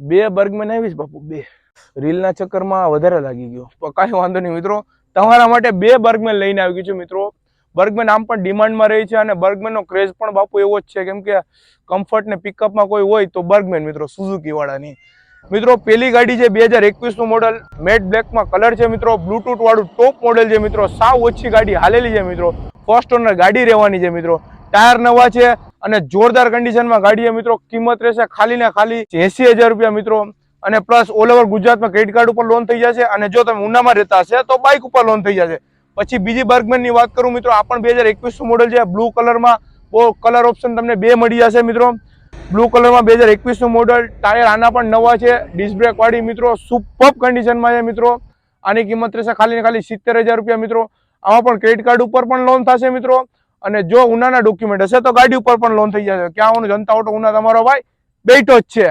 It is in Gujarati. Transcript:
બે બર્ગમેન આવીશ બાપુ, બે. રીલના ચક્કરમાં વધારે લાગી ગયો. તો કાંઈ વાંધો નહીં મિત્રો. તમારા માટે બે બર્ગમેન લઈને આવી ગયું છું મિત્રો. બર્ગમેન આમ પણ ડિમાન્ડમાં રહી છે અને બર્ગમેનનો ક્રેઝ પણ બાપુ એવો જ છે. કેમ કે કમ્ફર્ટ ને પિકઅપમાં કોઈ હોય તો બર્ગમેન મિત્રો સુઝુકી વાળાની મિત્રો, પેલી ગાડી છે બે હજાર એકવીસનું મોડલ મેટ બ્લેકમાં કલર છે મિત્રો. બ્લુટૂથ વાળું ટોપ મોડલ છે મિત્રો. સાવ ઓછી ગાડી હાલેલી છે મિત્રો. ફર્સ્ટ ઓનર ગાડી રહેવાની છે મિત્રો. ટાયર નવા છે. અને જોરદાર કન્ડિશનમાં ગાડી મિત્રો કિંમત રહેશે ખાલી ને ખાલી એસી હજાર રૂપિયા મિત્રો. અને પ્લસ ઓલ ઓવર ગુજરાતમાં ક્રેડિટ કાર્ડ ઉપર લોન થઈ જશે અને જો તમે ઉનામાં રહેતા હશે તો બાઇક ઉપર લોન થઈ જશે. પછી બીજી બર્ગમેનની વાત કરું મિત્રો, આ પણ બે હજાર એકવીસનું મોડલ છે. બ્લુ કલરમાં બહુ કલર ઓપ્શન તમને બે મળી જશે મિત્રો. બ્લુ કલરમાં બે હજાર એકવીસનું મોડલ ટાયર આના પણ નવા છે. ડિસ્ક બ્રેક મિત્રો સુપર કન્ડિશનમાં છે મિત્રો. આની કિંમત રહેશે ખાલી ને ખાલી સિત્તેર હજાર રૂપિયા મિત્રો. આમાં પણ ક્રેડિટ કાર્ડ ઉપર પણ લોન થશે મિત્રો. અને જો ઉનાના ડોક્યુમેન્ટ હશે તો ગાડી ઉપર પણ લોન થઈ જશે. ક્યાં જનતા ઓટો ઉના તમારો ભાઈ બેઠો જ છે.